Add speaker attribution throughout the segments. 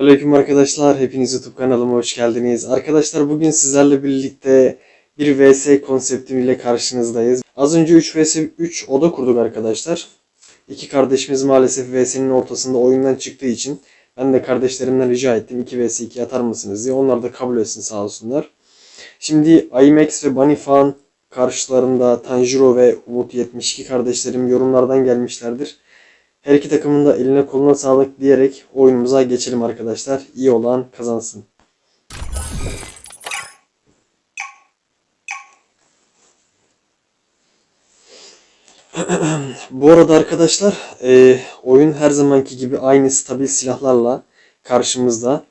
Speaker 1: Aleyküm arkadaşlar, hepiniz YouTube kanalıma hoş geldiniz. Arkadaşlar bugün sizlerle birlikte bir VS konseptimiyle karşınızdayız. Az önce 3 vs 3 oda kurduk arkadaşlar. İki kardeşimiz maalesef VS'nin ortasında oyundan çıktığı için ben de kardeşlerimden rica ettim 2 vs 2 atar mısınız diye. Onlar da kabul etsin sağ olsunlar. Şimdi IMAX ve Bunny Fan karşılarında Tanjiro ve Umut 72 kardeşlerim yorumlardan gelmişlerdir. Her iki takımın da eline koluna sağlık diyerek oyunumuza geçelim arkadaşlar. İyi olan kazansın. Bu arada arkadaşlar e, oyun her zamanki gibi aynı stabil silahlarla karşımızda.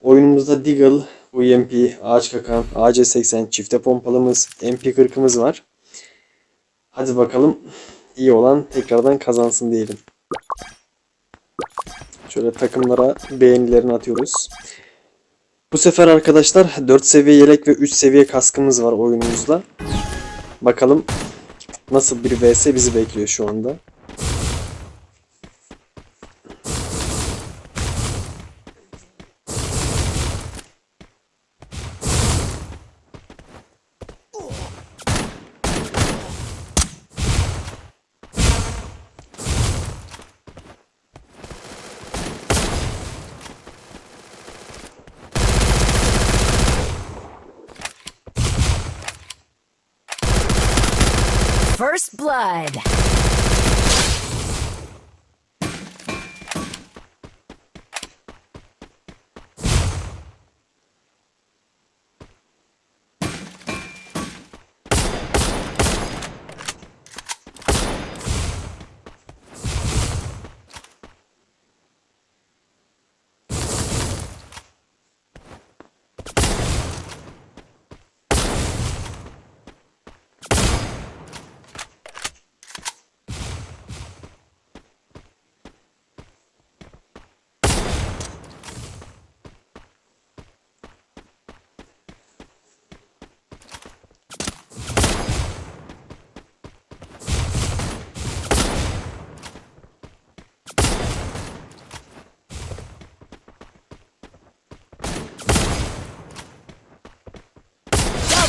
Speaker 1: Oyunumuzda Deagle, UMP, Ağaç Kakan, AC-80, çifte pompalımız, MP40'ımız var. Hadi bakalım iyi olan tekrardan kazansın diyelim. Şöyle takımlara beğenilerini atıyoruz. Bu sefer arkadaşlar 4 seviye yelek ve 3 seviye kaskımız var oyunumuzda. Bakalım nasıl bir vs bizi bekliyor şu anda.
Speaker 2: First blood.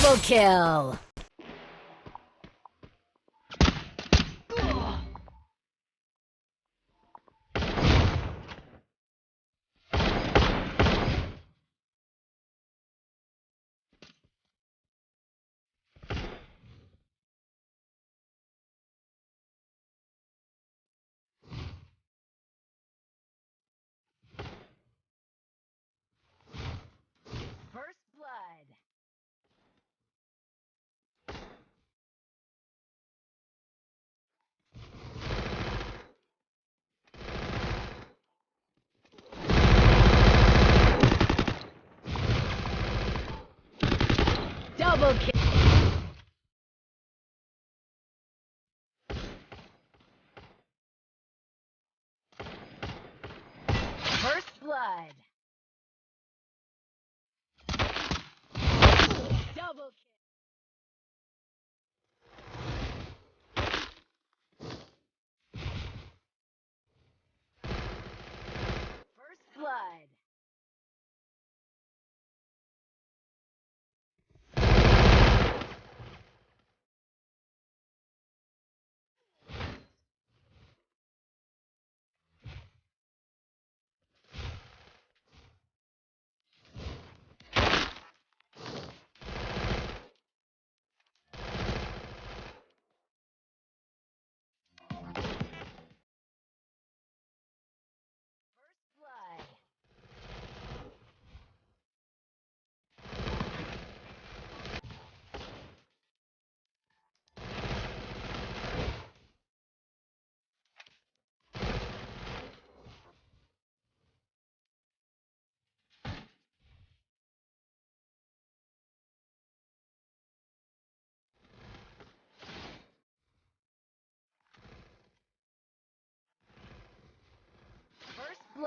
Speaker 2: Double kill. Double kill.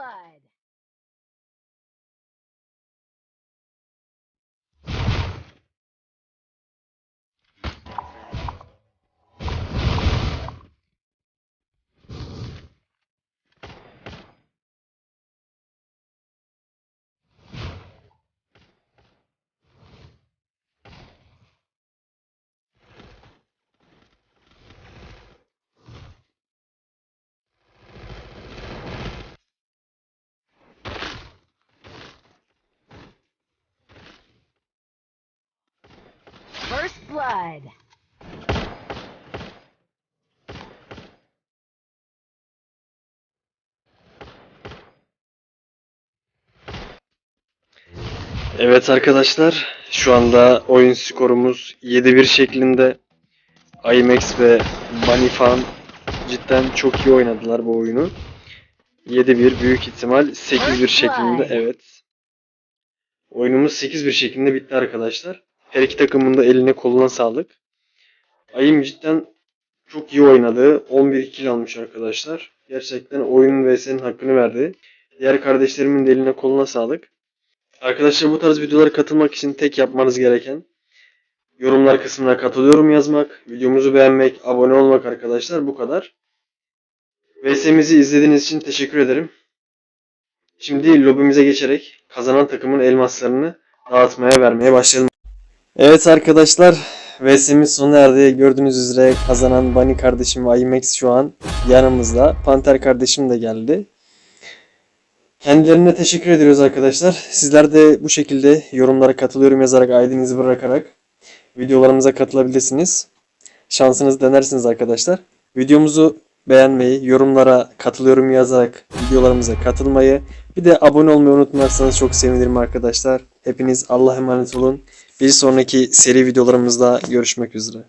Speaker 2: Blood. Blood.
Speaker 1: Evet arkadaşlar, şu anda oyun skorumuz 7-1 şeklinde. IMAX ve Bunny Fan cidden çok iyi oynadılar bu oyunu. 7-1 büyük ihtimal 8-1 şeklinde evet. Oyunumuz 8-1 şeklinde bitti arkadaşlar. Her iki takımın da eline koluna sağlık. Ayım cidden çok iyi oynadı. 11 kill almış arkadaşlar. Gerçekten oyunun vs'nin hakkını verdi. Diğer kardeşlerimin de eline koluna sağlık. Arkadaşlar bu tarz videolara katılmak için tek yapmanız gereken yorumlar kısmına katılıyorum yazmak, videomuzu beğenmek, abone olmak arkadaşlar bu kadar. VS'mizi izlediğiniz için teşekkür ederim. Şimdi lobimize geçerek kazanan takımın elmaslarını dağıtmaya vermeye başlayalım. Evet arkadaşlar VS'miz sona erdi. Gördüğünüz üzere kazanan Bunny kardeşim ve IMAX şu an yanımızda. Panter kardeşim de geldi. Kendilerine teşekkür ediyoruz arkadaşlar. Sizler de bu şekilde yorumlara katılıyorum yazarak ID'nizi bırakarak videolarımıza katılabilirsiniz. Şansınızı denersiniz arkadaşlar. Videomuzu beğenmeyi, yorumlara katılıyorum yazarak videolarımıza katılmayı, bir de abone olmayı unutmazsanız çok sevinirim arkadaşlar. Hepiniz Allah'a emanet olun. Bir sonraki seri videolarımızda görüşmek üzere.